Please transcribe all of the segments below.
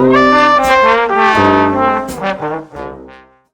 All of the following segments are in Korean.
Thank you.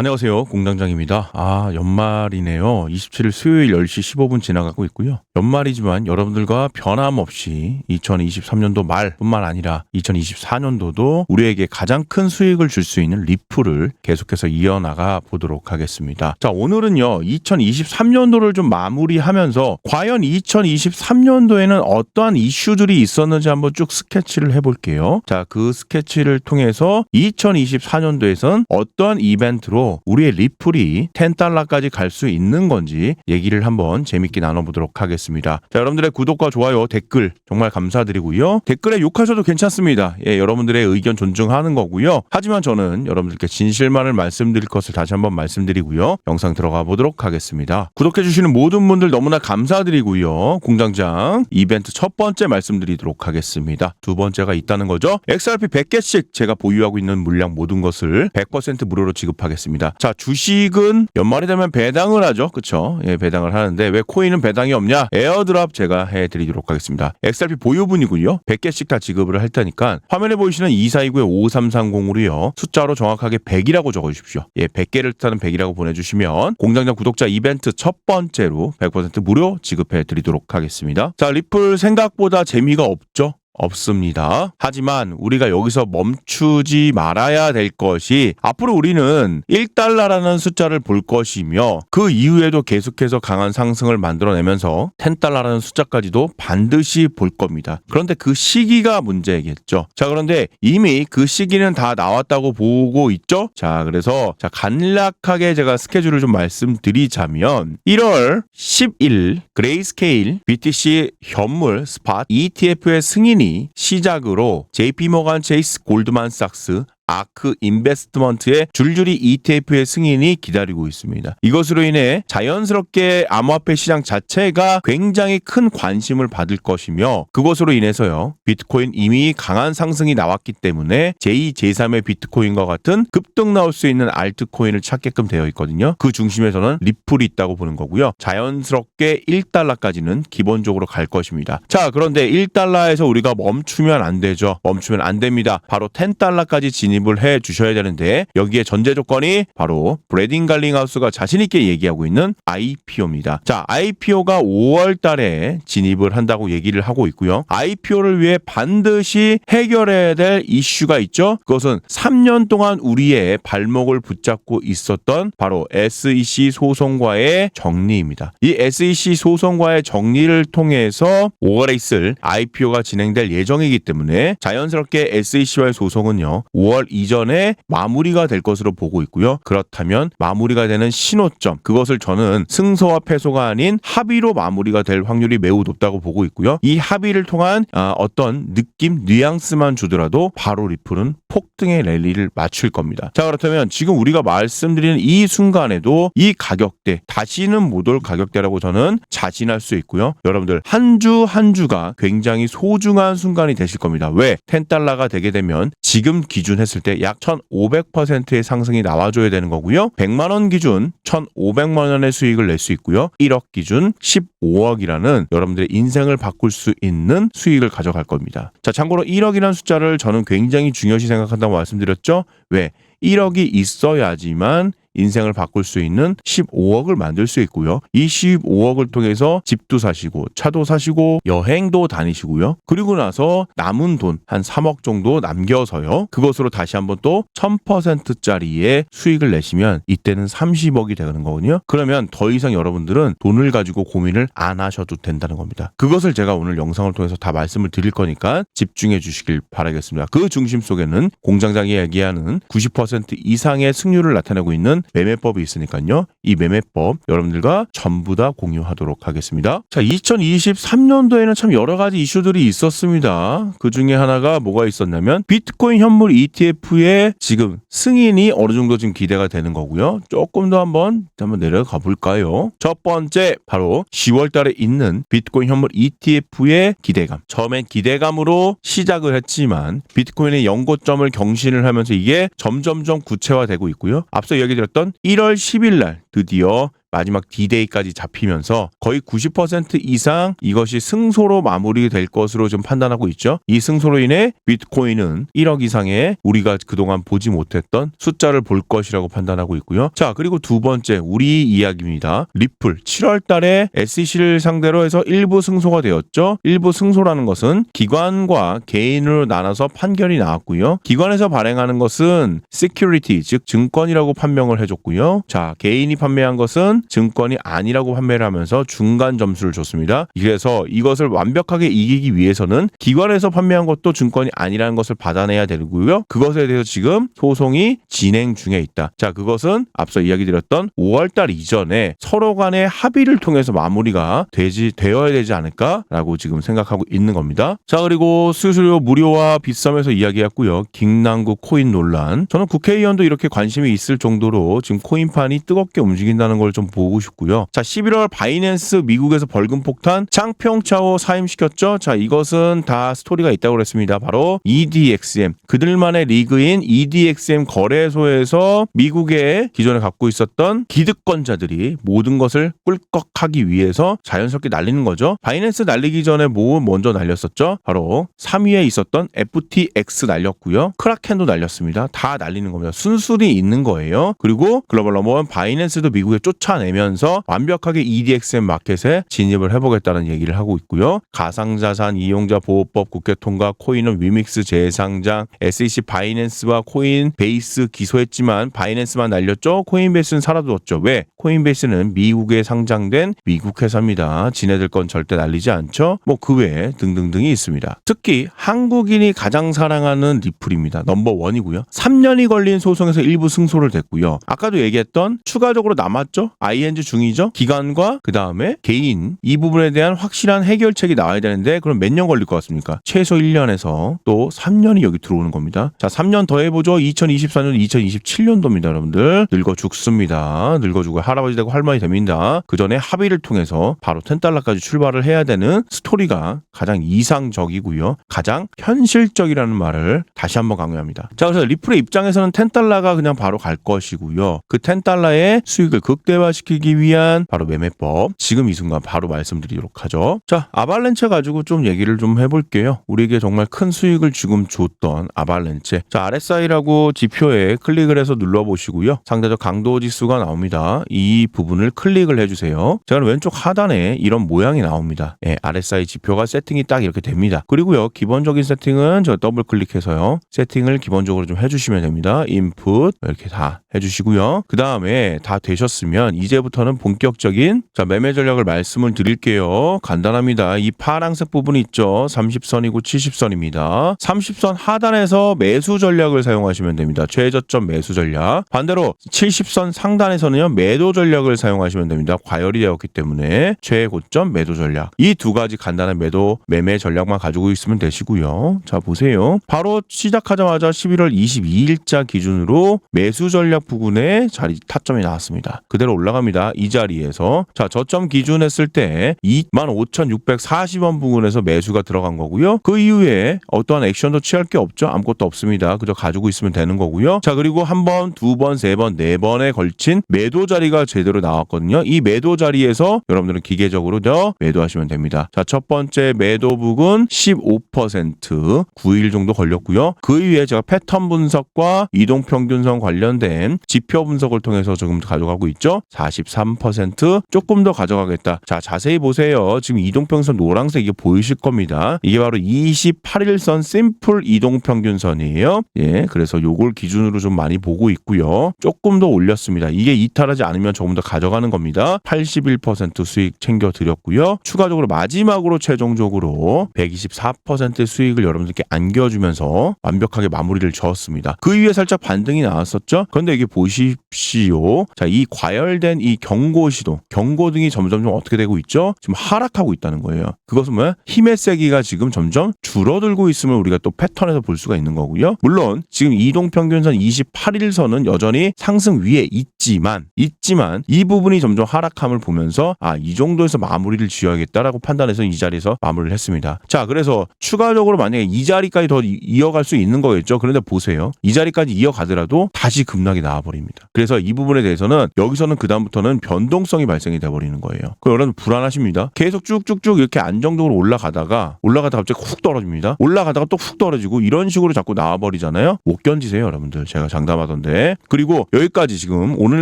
안녕하세요. 공장장입니다. 아, 연말이네요. 27일 수요일 10시 15분 지나가고 있고요. 연말이지만 여러분들과 변함없이 2023년도 말뿐만 아니라 2024년도도 우리에게 가장 큰 수익을 줄 수 있는 리플을 계속해서 이어나가 보도록 하겠습니다. 자, 오늘은요. 2023년도를 좀 마무리하면서 과연 2023년도에는 어떠한 이슈들이 있었는지 한번 쭉 스케치를 해 볼게요. 자, 그 스케치를 통해서 2024년도에선 어떠한 이벤트로 우리의 리플이 10달러까지 갈 수 있는 건지 얘기를 한번 재밌게 나눠보도록 하겠습니다. 자, 여러분들의 구독과 좋아요, 댓글 정말 감사드리고요. 댓글에 욕하셔도 괜찮습니다. 예, 여러분들의 의견 존중하는 거고요. 하지만 저는 여러분들께 진실만을 말씀드릴 것을 다시 한번 말씀드리고요. 영상 들어가 보도록 하겠습니다. 구독해주시는 모든 분들 너무나 감사드리고요. 공장장 이벤트 첫 번째 말씀드리도록 하겠습니다. 두 번째가 있다는 거죠. XRP 100개씩 제가 보유하고 있는 물량 모든 것을 100% 무료로 지급하겠습니다. 자, 주식은 연말이 되면 배당을 하죠. 그쵸? 예, 배당을 하는데 왜 코인은 배당이 없냐? 에어드랍 제가 해드리도록 하겠습니다. XRP 보유분이고요. 100개씩 다 지급을 할 테니까 화면에 보이시는 2429의 5330으로요. 숫자로 정확하게 100이라고 적어주십시오. 예, 100개를 뜻하는 100이라고 보내주시면 공장장 구독자 이벤트 첫 번째로 100% 무료 지급해드리도록 하겠습니다. 자, 리플 생각보다 재미가 없죠? 없습니다. 하지만 우리가 여기서 멈추지 말아야 될 것이 앞으로 우리는 1달러라는 숫자를 볼 것이며 그 이후에도 계속해서 강한 상승을 만들어내면서 10달러라는 숫자까지도 반드시 볼 겁니다. 그런데 그 시기가 문제겠죠. 자, 그런데 이미 그 시기는 다 나왔다고 보고 있죠? 자, 그래서 자, 간략하게 제가 스케줄을 좀 말씀드리자면 1월 10일 그레이스케일 BTC 현물 스팟 ETF의 승인이 시작으로 JP모간 체이스 골드만삭스 아크 인베스트먼트의 줄줄이 ETF의 승인이 기다리고 있습니다. 이것으로 인해 자연스럽게 암호화폐 시장 자체가 굉장히 큰 관심을 받을 것이며 그것으로 인해서요. 비트코인 이미 강한 상승이 나왔기 때문에 제2, 제3의 비트코인과 같은 급등 나올 수 있는 알트코인을 찾게끔 되어 있거든요. 그 중심에서는 리플이 있다고 보는 거고요. 자연스럽게 1달러까지는 기본적으로 갈 것입니다. 자, 그런데 1달러에서 우리가 멈추면 안 되죠. 멈추면 안 됩니다. 바로 10달러까지 진입 진입을 해 주셔야 되는데 여기에 전제 조건이 바로 브레딩 갈링하우스가 자신 있게 얘기하고 있는 IPO입니다. 자, IPO가 5월 달에 진입을 한다고 얘기를 하고 있고요. IPO를 위해 반드시 해결해야 될 이슈가 있죠. 그것은 3년 동안 우리의 발목을 붙잡고 있었던 바로 SEC 소송과의 정리입니다. 이 SEC 소송과의 정리를 통해서 5월에 있을 IPO가 진행될 예정이기 때문에 자연스럽게 SEC와의 소송은요. 5월 이전에 마무리가 될 것으로 보고 있고요. 그렇다면 마무리가 되는 신호점 그것을 저는 승소와 패소가 아닌 합의로 마무리가 될 확률이 매우 높다고 보고 있고요. 이 합의를 통한 아, 어떤 느낌 뉘앙스만 주더라도 바로 리플은 폭등의 랠리를 맞출 겁니다. 자 그렇다면 지금 우리가 말씀드리는 이 순간에도 이 가격대 다시는 못 올 가격대라고 저는 자신할 수 있고요. 여러분들 한 주한 한 주가 굉장히 소중한 순간이 되실 겁니다. 왜? 10달러가 되게 되면 지금 기준 했을 때 약 1,500%의 상승이 나와줘야 되는 거고요. 100만 원 기준 1,500만 원의 수익을 낼 수 있고요. 1억 기준 15억이라는 여러분들의 인생을 바꿀 수 있는 수익을 가져갈 겁니다. 자, 참고로 1억이라는 숫자를 저는 굉장히 중요시 생각한다고 말씀드렸죠. 왜? 1억이 있어야지만 인생을 바꿀 수 있는 15억을 만들 수 있고요. 이 15억을 통해서 집도 사시고 차도 사시고 여행도 다니시고요. 그리고 나서 남은 돈 한 3억 정도 남겨서요. 그것으로 다시 한번 또 1000%짜리의 수익을 내시면 이때는 30억이 되는 거거든요. 그러면 더 이상 여러분들은 돈을 가지고 고민을 안 하셔도 된다는 겁니다. 그것을 제가 오늘 영상을 통해서 다 말씀을 드릴 거니까 집중해 주시길 바라겠습니다. 그 중심 속에는 공장장이 얘기하는 90% 이상의 승률을 나타내고 있는 매매법이 있으니까요. 이 매매법 여러분들과 전부 다 공유하도록 하겠습니다. 자, 2023년도에는 참 여러 가지 이슈들이 있었습니다. 그 중에 하나가 뭐가 있었냐면 비트코인 현물 ETF의 지금 승인이 어느 정도 지금 기대가 되는 거고요. 조금 더 한번 한번 내려가 볼까요? 첫 번째 바로 10월 달에 있는 비트코인 현물 ETF의 기대감. 처음엔 기대감으로 시작을 했지만 비트코인의 연고점을 경신을 하면서 이게 점점점 구체화되고 있고요. 앞서 얘기 드렸던 1월 10일 날 드디어 마지막 D-Day까지 잡히면서 거의 90% 이상 이것이 승소로 마무리될 것으로 좀 판단하고 있죠. 이 승소로 인해 비트코인은 1억 이상의 우리가 그동안 보지 못했던 숫자를 볼 것이라고 판단하고 있고요. 자, 그리고 두 번째 우리 이야기입니다. 리플 7월 달에 SEC를 상대로 해서 일부 승소가 되었죠. 일부 승소라는 것은 기관과 개인으로 나눠서 판결이 나왔고요. 기관에서 발행하는 것은 security 즉 증권이라고 판명을 해줬고요. 자, 개인이 판매한 것은 증권이 아니라고 판매를 하면서 중간 점수를 줬습니다. 그래서 이것을 완벽하게 이기기 위해서는 기관에서 판매한 것도 증권이 아니라는 것을 받아내야 되고요. 그것에 대해서 지금 소송이 진행 중에 있다. 자, 그것은 앞서 이야기 드렸던 5월달 이전에 서로 간의 합의를 통해서 마무리가 되지 되어야 되지 않을까라고 지금 생각하고 있는 겁니다. 자, 그리고 수수료 무료와 비싸면서 이야기했고요. 김남구 코인 논란. 저는 국회의원도 이렇게 관심이 있을 정도로 지금 코인판이 뜨겁게 움직인다는 걸 좀 보고 싶고요. 자, 11월 바이낸스 미국에서 벌금 폭탄 창평차오 사임시켰죠. 자, 이것은 다 스토리가 있다고 그랬습니다. 바로 EDXM. 그들만의 리그인 EDXM 거래소에서 미국에 기존에 갖고 있었던 기득권자들이 모든 것을 꿀꺽하기 위해서 자연스럽게 날리는 거죠. 바이낸스 날리기 전에 뭐 먼저 날렸었죠? 바로 3위에 있었던 FTX 날렸고요. 크라켄도 날렸습니다. 다 날리는 겁니다. 순순히 있는 거예요. 그리고 글로벌 넘버원 바이낸스 도 미국에 쫓아내면서 완벽하게 EDXM 마켓에 진입을 해보겠다는 얘기를 하고 있고요. 가상자산 이용자 보호법 국회 통과 코인은 위믹스 재상장 SEC 바이낸스와 코인 베이스 기소했지만 바이낸스만 날렸죠. 코인베이스는 사라졌죠. 왜? 코인베이스는 미국에 상장된 미국 회사입니다. 지네들 건 절대 날리지 않죠. 뭐 그 외에 등등등이 있습니다. 특히 한국인이 가장 사랑하는 리플입니다. 넘버 원이고요. 3년이 걸린 소송에서 일부 승소를 됐고요. 아까도 얘기했던 추가적으로 남았죠. ING 중이죠. 기관과 그 다음에 개인 이 부분에 대한 확실한 해결책이 나와야 되는데 그럼 몇 년 걸릴 것 같습니까? 최소 1년에서 또 3년이 여기 들어오는 겁니다. 자, 3년 더 해보죠. 2024년, 2027년도입니다, 여러분들. 늙어 죽습니다. 늙어 죽어 할아버지 되고 할머니 됩니다. 그 전에 합의를 통해서 바로 10달러까지 출발을 해야 되는 스토리가 가장 이상적이고요. 가장 현실적이라는 말을 다시 한번 강조합니다. 자, 그래서 리플의 입장에서는 10달러가 그냥 바로 갈 것이고요. 그 10달러의 수 익을 극대화시키기 위한 바로 매매법. 지금 이 순간 바로 말씀드리도록 하죠. 자, 아발렌체 가지고 좀 얘기를 좀 해볼게요. 우리에게 정말 큰 수익을 지금 줬던 아발렌체. 자, RSI라고 지표에 클릭을 해서 눌러보시고요. 상대적 강도 지수가 나옵니다. 이 부분을 클릭을 해주세요. 자, 그럼 왼쪽 하단에 이런 모양이 나옵니다. 예, RSI 지표가 세팅이 딱 이렇게 됩니다. 그리고요, 기본적인 세팅은 저 더블 클릭해서요. 세팅을 기본적으로 좀 해주시면 됩니다. 인풋 이렇게 다 해주시고요. 그 다음에 다 되셨으면 이제부터는 본격적인 자 매매 전략을 말씀을 드릴게요. 간단합니다. 이 파란색 부분 있죠. 30선이고 70선입니다. 30선 하단에서 매수 전략을 사용하시면 됩니다. 최저점 매수 전략. 반대로 70선 상단에서는요 매도 전략을 사용하시면 됩니다. 과열이 되었기 때문에 최고점 매도 전략. 이 두 가지 간단한 매도 매매 전략만 가지고 있으면 되시고요. 자 보세요. 바로 시작하자마자 11월 22일자 기준으로 매수 전략 부근에 자리 타점이 나왔습니다. 그대로 올라갑니다. 이 자리에서 자 저점 기준 했을 때 25,640원 부근에서 매수가 들어간 거고요. 그 이후에 어떠한 액션도 취할 게 없죠. 아무것도 없습니다. 그저 가지고 있으면 되는 거고요. 자 그리고 한 번, 두 번, 세 번, 네 번에 걸친 매도 자리가 제대로 나왔거든요. 이 매도 자리에서 여러분들은 기계적으로 저 매도하시면 됩니다. 자 첫 번째 매도 부근 15% 9일 정도 걸렸고요. 그 이후에 제가 패턴 분석과 이동 평균선 관련된 지표 분석을 통해서 조금 가 져가고 있죠. 43% 조금 더 가져가겠다. 자, 자세히 보세요. 지금 이동평선 노란색 이게 보이실 겁니다. 이게 바로 28일선 심플 이동평균선이에요. 예, 그래서 요걸 기준으로 좀 많이 보고 있고요. 조금 더 올렸습니다. 이게 이탈하지 않으면 조금 더 가져가는 겁니다. 81% 수익 챙겨 드렸고요. 추가적으로 마지막으로 최종적으로 124% 수익을 여러분들께 안겨주면서 완벽하게 마무리를 지었습니다. 그 이후에 살짝 반등이 나왔었죠. 그런데 이게 보십시오. 자, 이 과열된 이 경고 시도, 경고 등이 점점 좀 어떻게 되고 있죠? 지금 하락하고 있다는 거예요. 그것은 뭐야? 힘의 세기가 지금 점점 줄어들고 있음을 우리가 또 패턴에서 볼 수가 있는 거고요. 물론 지금 이동 평균선 28일선은 여전히 상승 위에 있지만 있지만 이 부분이 점점 하락함을 보면서 아, 이 정도에서 마무리를 지어야겠다라고 판단해서 이 자리에서 마무리를 했습니다. 자, 그래서 추가적으로 만약에 이 자리까지 더 이- 이어갈 수 있는 거겠죠. 그런데 보세요. 이 자리까지 이어가더라도 다시 급락이 나와 버립니다. 그래서 이 부분에 대해서는 그러면은 여기서는 그다음부터는 변동성이 발생이 돼 버리는 거예요. 그 여러분 불안하십니다. 계속 쭉쭉쭉 이렇게 안정적으로 올라가다가 올라가다가 갑자기 훅 떨어집니다. 올라가다가 또 훅 떨어지고 이런 식으로 자꾸 나와 버리잖아요. 못 견디세요, 여러분들. 제가 장담하던데. 그리고 여기까지 지금 오늘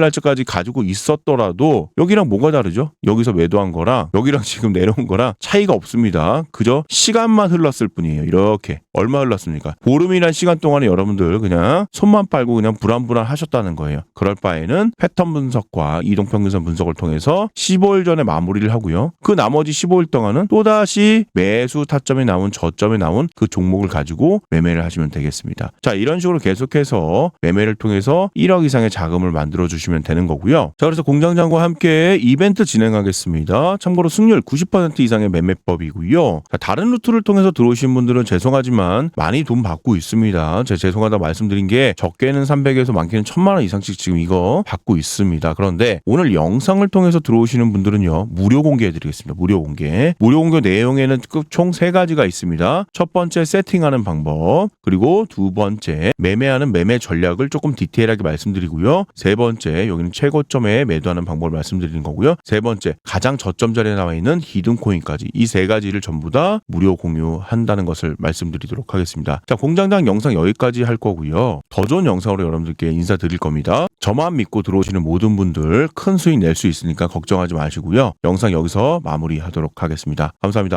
날짜까지 가지고 있었더라도 여기랑 뭐가 다르죠? 여기서 매도한 거랑 여기랑 지금 내려온 거랑 차이가 없습니다. 그저 시간만 흘렀을 뿐이에요. 이렇게 얼마 흘렀습니까? 보름이란 시간 동안에 여러분들 그냥 손만 빨고 그냥 불안불안 하셨다는 거예요. 그럴 바에는 패턴 분석과 이동평균선 분석을 통해서 15일 전에 마무리를 하고요. 그 나머지 15일 동안은 또다시 매수 타점에 나온 저점에 나온 그 종목을 가지고 매매를 하시면 되겠습니다. 자, 이런 식으로 계속해서 매매를 통해서 1억 이상의 자금을 만들어 주시면 되는 거고요. 자, 그래서 공장장과 함께 이벤트 진행하겠습니다. 참고로 승률 90% 이상의 매매법이고요. 자, 다른 루트를 통해서 들어오신 분들은 죄송하지만 많이 돈 받고 있습니다. 제가 죄송하다 말씀드린 게 적게는 300에서 많게는 1000만 원 이상씩 지금 이거 받고 있습니다. 그런데 오늘 영상을 통해서 들어오시는 분들은요. 무료 공개해 드리겠습니다. 무료 공개. 무료 공개 내용에는 총 세 가지가 있습니다. 첫 번째 세팅하는 방법, 그리고 두 번째 매매하는 매매 전략을 조금 디테일하게 말씀드리고요. 세 번째 여기는 최고점에 매도하는 방법을 말씀드리는 거고요. 세 번째 가장 저점 자리에 나와 있는 히든 코인까지 이 세 가지를 전부 다 무료 공유한다는 것을 말씀드리 도록 하겠습니다. 자, 공장장 영상 여기까지 할 거고요. 더 좋은 영상으로 여러분들께 인사드릴 겁니다. 저만 믿고 들어오시는 모든 분들 큰 수익 낼 수 있으니까 걱정하지 마시고요. 영상 여기서 마무리하도록 하겠습니다. 감사합니다.